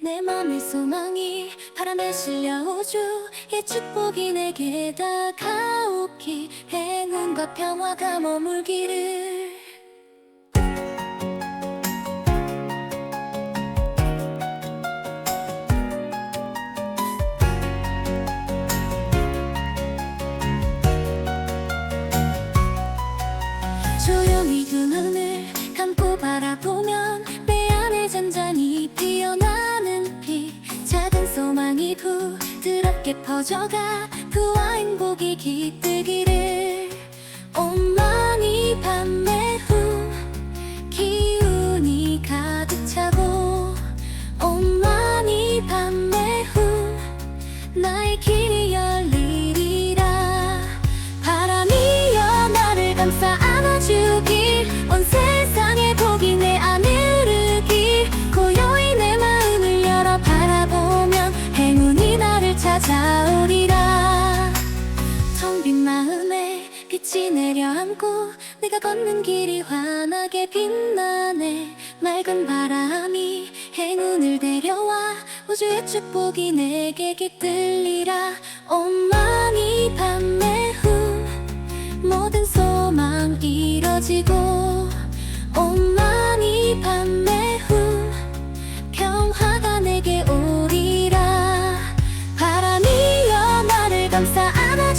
내 맘의 소망이 바람에 실려오죠. 이 축복이 내게 다가오기 행운과 평화가 머물기를. 조용히 두 눈을 감고 바라보면 내 안에 잔잔히 피어나는 피 작은 소망이 부드럽게 퍼져가 부와 행복이 깃들기를. 온만 이 밤의 후 기운이 가득 차고 온만 이 밤의 후 나의 찾아오리라. 텅 빈 마음에 빛이 내려앉고 내가 걷는 길이 환하게 빛나네. 맑은 바람이 행운을 데려와 우주의 축복이 내게 깃들리라. 온만 이 밤의 후 모든 소망 이뤄지고 온만 이 밤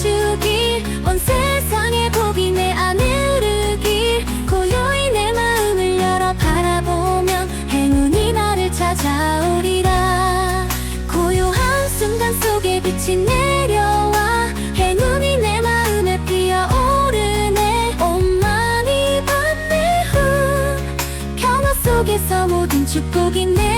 주길 온 세상의 복이 내 안에 흐르길 고요히 내 마음을 열어 바라보면 행운이 나를 찾아오리라. 고요한 순간 속에 빛이 내려와. 행운이 내 마음에 피어오르네. 온만 이 밤의 후. 평화 속에서 모든 축복이 내